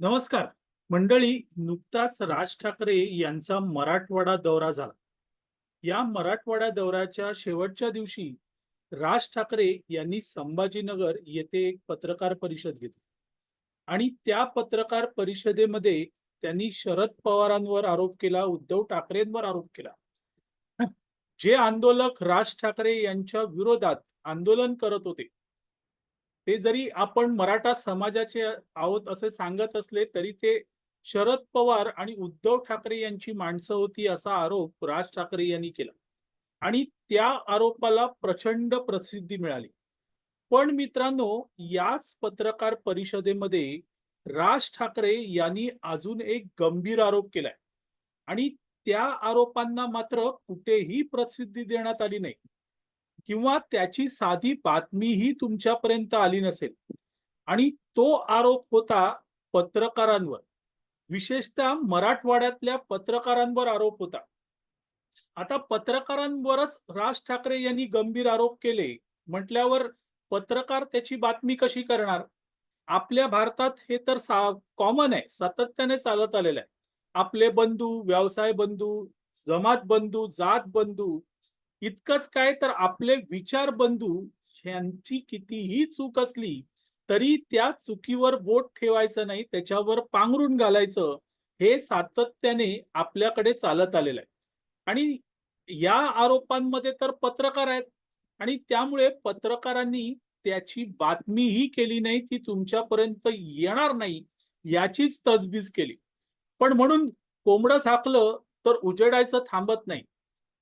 नमस्कार. मंडळी नुकताच राज ठाकरे यांचा मराठवाडा दौरा झाला. या मराठवाडा दौऱ्याच्या शेवटच्या दिवशी राज ठाकरे यांनी संभाजीनगर येथे एक पत्रकार परिषद घेतली. आणि त्या पत्रकार परिषदेमध्ये त्यांनी शरद पवारांवर आरोप केला उद्धव ठाकरेंवर आरोप केला. जे आंदोलक राज ठाकरे यांच्या विरोधात आंदोलन करत होते ते जरी आपण मराठा समाजाचे आहोत असे सांगत असले तरी ते शरद पवार आणि उद्धव ठाकरे यांची माणसं होती असा आरोप राज ठाकरे यांनी केला. आणि त्या आरोपाला प्रचंड प्रसिद्धी मिळाली. पण मित्रांनो याच पत्रकार परिषदेमध्ये राज ठाकरे यांनी अजून एक गंभीर आरोप केलाय. आणि त्या आरोपांना मात्र कुठेही प्रसिद्धी देण्यात आली नाही. किंवा त्याची साधी बातमीही तुमच्यापर्यंत आली नसेल. आणि तो आरोप होता पत्रकारांवर. विशेषतः मराठवाड्यातल्या पत्रकारांवर आरोप होता. आता पत्रकारांवरच राज ठाकरे यांनी गंभीर आरोप केले. म्हटल्यावर पत्रकार त्याची बातमी कशी करणार? आपल्या भारतात हे तर कॉमन आहे. सातत्याने चालत आलेलं आहे. आपले बंधू व्यवसाय बंधू जमात बंधू जात बंधू इतकंच काय तर आपले विचार बंधू यांची कितीही चूक असली तरी त्या चुकीवर बोट ठेवायचं नाही त्याच्यावर पांघरून घालायचं हे सातत्याने आपल्याकडे चालत आलेलं आहे. आणि या आरोपांमध्ये तर पत्रकार आहेत आणि त्यामुळे पत्रकारांनी त्याची बातमीही केली नाही ती तुमच्यापर्यंत येणार नाही याचीच तजबीज केली. पण म्हणून कोंबडं झाकलं तर उजेडायचं थांबत नाही.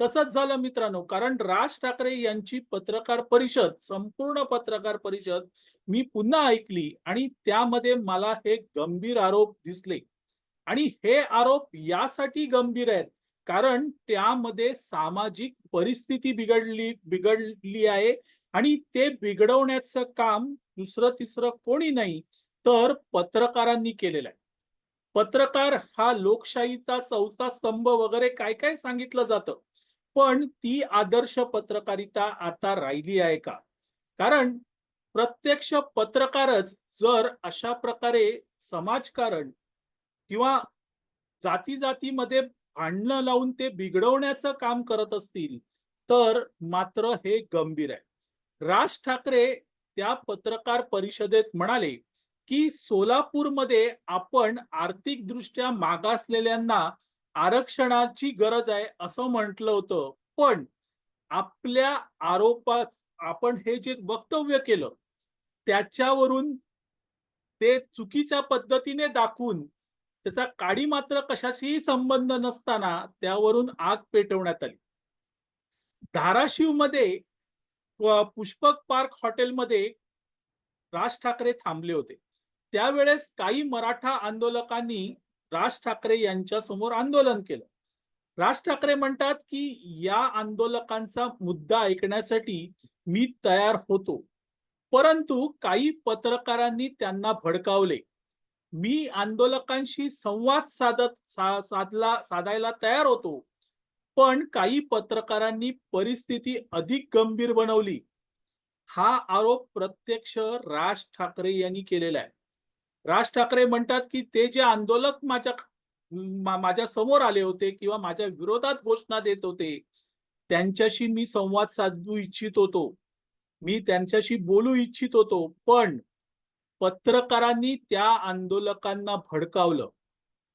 तसंच झालं मित्रांनो. कारण राज ठाकरे यांची पत्रकार परिषद संपूर्ण पत्रकार परिषद मी पुन्हा ऐकली आणि त्यामध्ये मला हे गंभीर आरोप दिसले. आणि हे आरोप यासाठी गंभीर आहेत. कारण त्यामध्ये सामाजिक परिस्थिती बिघडली बिघडली आहे आणि ते बिघडवण्याचं काम दुसरं तिसरं कोणी नाही तर पत्रकारांनी केलेलं आहे. पत्रकार हा लोकशाहीचा चौथा स्तंभ वगैरे काय काय सांगितलं जातं? पण ती आदर्श पत्रकारिता आता राहिली आहे का? कारण प्रत्यक्ष पत्रकारच जर अशा प्रकारे समाजकारण किंवा जाती जातीमध्ये भांडणं लावून ते बिघडवण्याचं काम करत असतील तर मात्र हे गंभीर आहे. राज ठाकरे त्या पत्रकार परिषदेत म्हणाले की सोलापूरमध्ये आपण आर्थिकदृष्ट्या मागासलेल्यांना आरक्षणाची गरज आहे असं म्हटलं होतं. पण आपल्या आरोपात आपण हे जे वक्तव्य केलं त्याच्यावरून ते चुकीच्या पद्धतीने दाखवून त्याचा काडी मात्र कशाशीही संबंध नसताना त्यावरून आग पेटवण्यात आली. धाराशिवमध्ये पुष्पक पार्क हॉटेलमध्ये राज ठाकरे थांबले होते. त्यावेळेस काही मराठा आंदोलकांनी राज ठाकरे यांच्या समोर आंदोलन केलं. राज ठाकरे म्हणतात की या आंदोलकांचा मुद्दा ऐकण्यासाठी मी तयार होतो. परंतु काही पत्रकारांनी त्यांना भडकावले. मी आंदोलकांशी संवाद साधत सा, साधला साधायला तयार होतो. पण काही पत्रकारांनी परिस्थिती अधिक गंभीर बनवली. हा आरोप प्रत्यक्ष राज ठाकरे यांनी केलेला आहे. राज ठाकरे म्हणतात की ते जे आंदोलक माझ्या माझ्यासमोर आले होते किंवा माझ्या विरोधात घोषणा देत होते त्यांच्याशी मी संवाद साधू इच्छित होतो. मी त्यांच्याशी बोलू इच्छित होतो पण पत्रकारांनी त्या आंदोलकांना भडकावलं.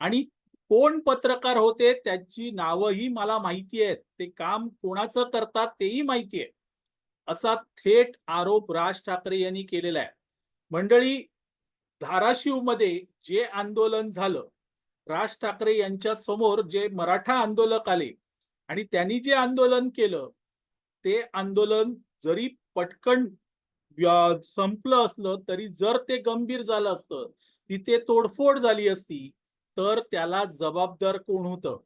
आणि कोण पत्रकार होते त्याची नावंही मला माहिती आहेत. ते काम कोणाचं करतात तेही माहिती आहे असा थेट आरोप राज ठाकरे यांनी केलेला आहे. मंडळी धाराशिवमध्ये जे आंदोलन झालं राज ठाकरे यांच्या समोर जे मराठा आंदोलक आले आणि त्यांनी जे आंदोलन केलं ते आंदोलन जरी पटकन संपलं असलं तरी जर ते गंभीर झालं असतं तिथे तोडफोड झाली असती तर त्याला जबाबदार कोण होतं?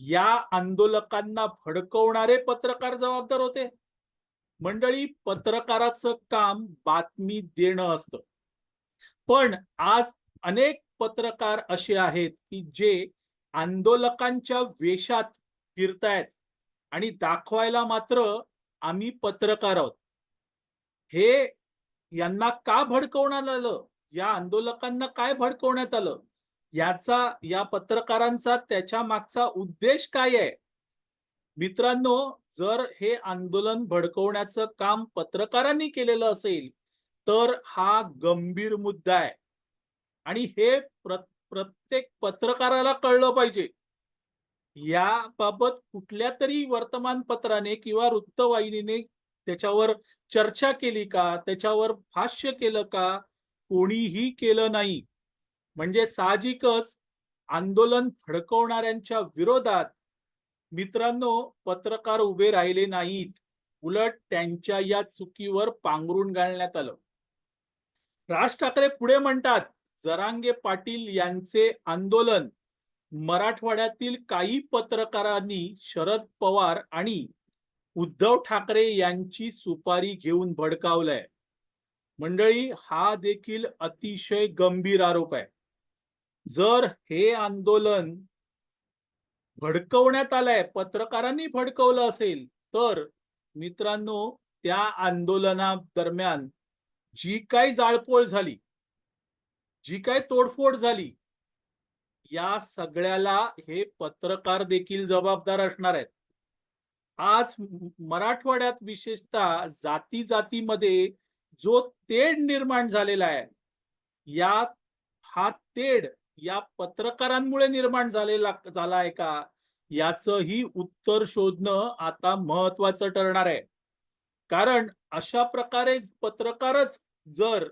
या आंदोलकांना भडकवणारे पत्रकार जबाबदार होते. मंडळी पत्रकाराचं काम बातमी देणं असतं. पण आज अनेक पत्रकार असे आहेत की जे आंदोलकांच्या वेशात फिरतायत आणि दाखवायला मात्र आम्ही पत्रकार आहोत. हे यांना का भडकवण्यात आलं? या आंदोलकांना काय भडकवण्यात आलं? याचा या पत्रकारांचा त्याच्या मागचा उद्देश काय आहे? मित्रांनो जर हे आंदोलन भडकवण्याचं काम पत्रकारांनी केलेलं असेल तर हा गंभीर मुद्दा आहे. आणि हे प्रत्येक पत्रकाराला कळलं पाहिजे. याबाबत कुठल्या तरी वर्तमानपत्राने किंवा वृत्तवाहिनीने त्याच्यावर चर्चा केली का? त्याच्यावर भाष्य केलं का? कोणीही केलं नाही. म्हणजे साहजिकच आंदोलन फडकवणाऱ्यांच्या विरोधात मित्रांनो पत्रकार उभे राहिले नाहीत. उलट त्यांच्या या चुकीवर पांघरून घालण्यात आलं. राज ठाकरे पुढे म्हणतात जरांगे पाटील यांचे आंदोलन मराठवाड्यातील काही पत्रकारांनी शरद पवार आणि उद्धव ठाकरे यांची सुपारी घेऊन भडकावलंय. मंडळी हा देखील अतिशय गंभीर आरोप आहे. जर हे आंदोलन भडकवण्यात आलंय पत्रकारांनी भडकवलं असेल तर मित्रांनो त्या आंदोलना दरम्यान जी काही जाळपोळ झाली जी काही तोडफोड झाली या सगळ्याला हे पत्रकार देखील जबाबदार असणार आहेत. आज मराठवाड्यात विशेषतः जाती जातीमध्ये जो तेढ निर्माण झालेला आहे या हा तेढ या पत्रकारांमुळे निर्माण झालेला झाला आहे का? याचही उत्तर शोधणं आता महत्वाचं ठरणार आहे. कारण अशा प्रकारे पत्रकारच जर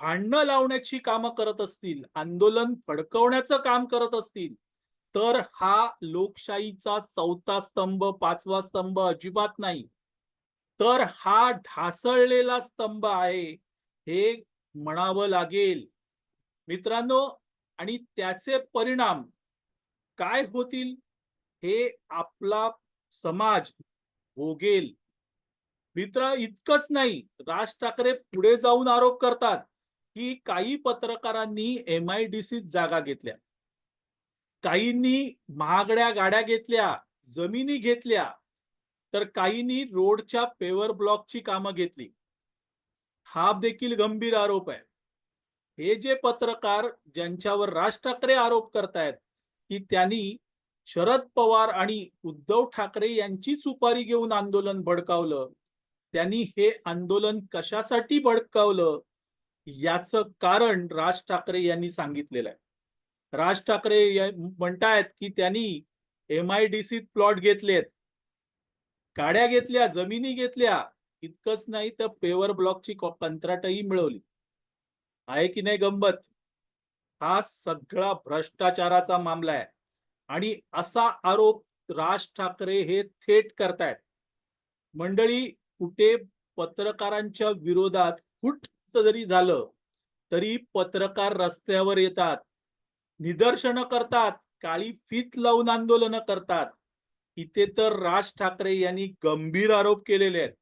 भांडणं लावण्याची कामं करत असतील आंदोलन फडकवण्याचं काम करत असतील तर हा लोकशाहीचा चौथा स्तंभ पाचवा स्तंभ अजिबात नाही. तर हा ढासळलेला स्तंभ आहे हे म्हणावं लागेल. मित्रांनो आणि त्याचे परिणाम काय होतील? हे आपला समाज भोगेल. मित्र इतकंच नाही. राज ठाकरे पुढे जाऊन आरोप करतात की काही पत्रकारांनी एम आय डी सीत जागा घेतल्या. काहींनी महागड्या गाड्या घेतल्या जमिनी घेतल्या तर काहींनी रोडच्या पेवर ब्लॉकची कामं घेतली. हा देखील गंभीर आरोप आहे. हे जे पत्रकार ज्यांच्यावर राज ठाकरे आरोप करतायत की त्यांनी शरद पवार आणि उद्धव ठाकरे यांची सुपारी घेऊन आंदोलन भडकावलं त्यांनी हे आंदोलन कशासाठी भडकावलं याचं कारण राज ठाकरे यांनी सांगितलेलं आहे. राज ठाकरे म्हणतायत की त्यांनी एम आय डी सीत प्लॉट घेतलेत. गाड्या घेतल्या जमिनी घेतल्या इतकंच नाही तर पेवर ब्लॉकची कंत्राटही मिळवली. आहे की नाही गंमत? हा सगळा भ्रष्टाचाराचा मामला आहे. आणि असा आरोप राज ठाकरे हे थेट करतायत. मंडळी कुठे पत्रकारांच्या विरोधात फुट जरी झालं तरी पत्रकार रस्त्यावर येतात निदर्शनं करतात काळी फीत लावून आंदोलनं करतात. इथे तर राज ठाकरे यांनी गंभीर आरोप केलेले आहेत.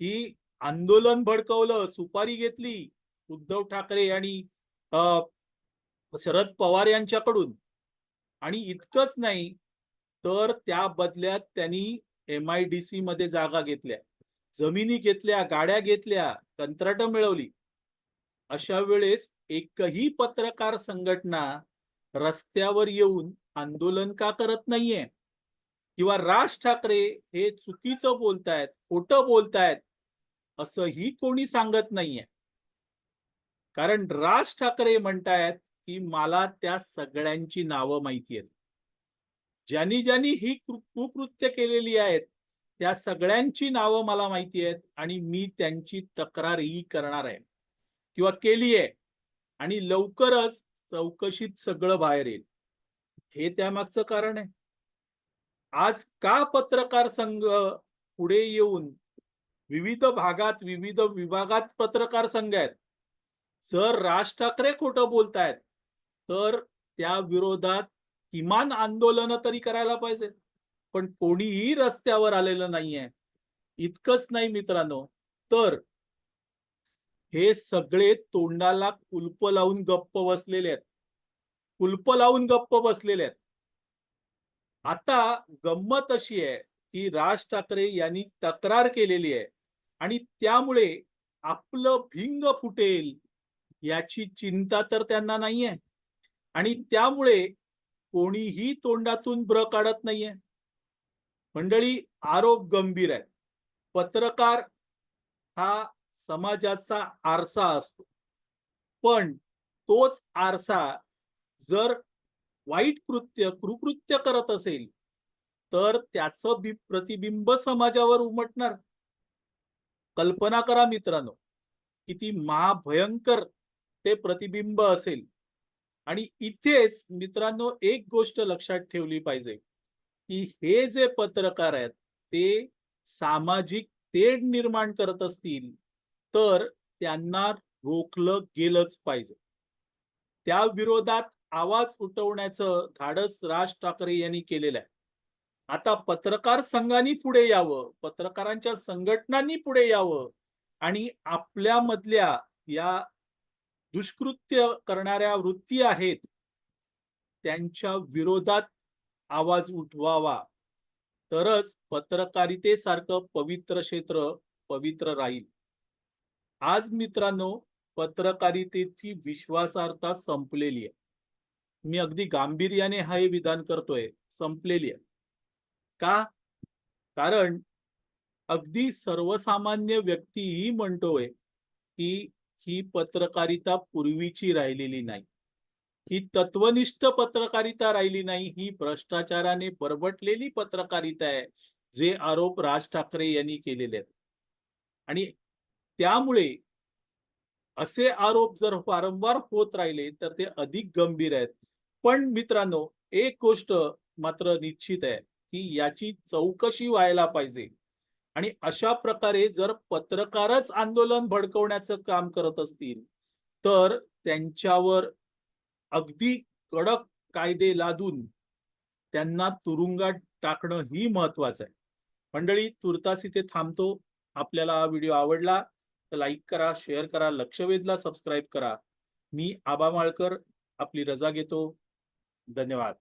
की आंदोलन भडकवलं सुपारी घेतली उद्धव ठाकरे आणि शरद पवार यांच्याकडून. आणि इतकंच नाही तर त्या बदल्यात त्यांनी एम आय डी सी मध्ये जागा घेतल्या. जमिनी घेतल्या गाड्या घेतल्या कंत्राट मिळवली. अशा वेळेस एकही पत्रकार संघटना रस्त्यावर येऊन आंदोलन का करत नाहीये? किंवा राज ठाकरे हे चुकीचं बोलतायत खोटं बोलतायत असंही कोणी सांगत नाहीये? कारण राज ठाकरे म्हणतायत की मला त्या सगळ्यांची नावं माहिती आहेत. ज्यांनी ज्यांनी ही कुकृत्य केलेली आहेत त्या सगळ्यांची नावं मला माहिती आहेत आणि मी त्यांची तक्रारही करणार आहे. किंवा केली आहे. आणि लवकरच चौकशीत सगळं बाहेर येईल. हे त्यामागचं कारण आहे. आज का पत्रकार संघ पुढे येऊन विविध भागात विविध विभागात पत्रकार संघ आहेत? जर राज ठाकरे खोटं बोलतायत. तर त्या विरोधात किमान आंदोलन तरी करायला पाहिजे. पण कोणीही रस्त्यावर आलेलं नाहीये. इतकंच नाही मित्रांनो. तर हे सगळे तोंडाला कुलप लावून गप्प बसलेले आहेत. कुलप लावून गप्प बसलेले आहेत. आता गंमत अशी आहे की राज ठाकरे यांनी तक्रार केलेली आहे. आणि त्यामुळे आपलं भिंग फुटेल याची चिंता तर त्यांना नाहीये. आणि त्यामुळे कोणीही तोंडातून ब्र काढत नाहीये. मंडळी आरोप गंभीर आहे पत्रकार हा समाजाचा आरसा असतो. पण तोच आरसा जर वाईट कृत्य कुकृत्य करत असेल तर त्याचं प्रतिबिंब समाजावर उमटणार. कल्पना करा मित्रांनो किती महाभयंकर ते प्रतिबिंब असेल. आणि इथेच मित्रांनो एक गोष्ट लक्षात ठेवली पाहिजे की हे जे पत्रकार आहेत ते सामाजिक तेढ निर्माण करत असतील तर त्यांना रोखलं गेलंच पाहिजे. त्या विरोधात आवाज उठवण्याचं धाडस राज ठाकरे यांनी केलेलं आहे. आता पत्रकार संघांनी पुढे यावं पत्रकारांच्या संघटनांनी पुढे यावं आणि आपल्यामधल्या या दुष्कृत्य करणाऱ्या वृत्ती आहेत त्यांच्या विरोधात आवाज उठवावा. तरच पत्रकारितेसारखं पवित्र क्षेत्र पवित्र राहील. आज मित्रांनो पत्रकारितेची विश्वासार्हता संपलेली आहे. मी अगदी गांभीर्याने हे विधान करतोय संपलेली आहे. का? कारण अगदी सर्वसामान्य व्यक्तीही म्हणतोय की ही पत्रकारिता पूर्वीची राहिलेली नाही. ही तत्वनिष्ठ पत्रकारिता राहिली नाही ही भ्रष्टाचाराने बरबटलेली पत्रकारिता आहे जे आरोप राज ठाकरे यांनी केलेले आहेत. आणि त्यामुळे असे आरोप जर वारंवार होत राहिले तर ते अधिक गंभीर आहेत. पण मित्रांनो एक गोष्ट मात्र निश्चित आहे की याची चौकशी व्हायला पाहिजे. आणि अशा प्रकारे जर पत्रकारच आंदोलन भडकवण्याचं काम करत असतील तर त्यांच्यावर अगदी कडक कायदे लादून त्यांना तुरुंगात टाकणं ही महत्वाचं आहे. मंडळी तुर्तास इथे थांबतो. आपल्याला हा व्हिडिओ आवडला तर लाईक करा शेअर करा लक्षवेधला सबस्क्राईब करा. मी आबा माळकर आपली रजा घेतो. धन्यवाद.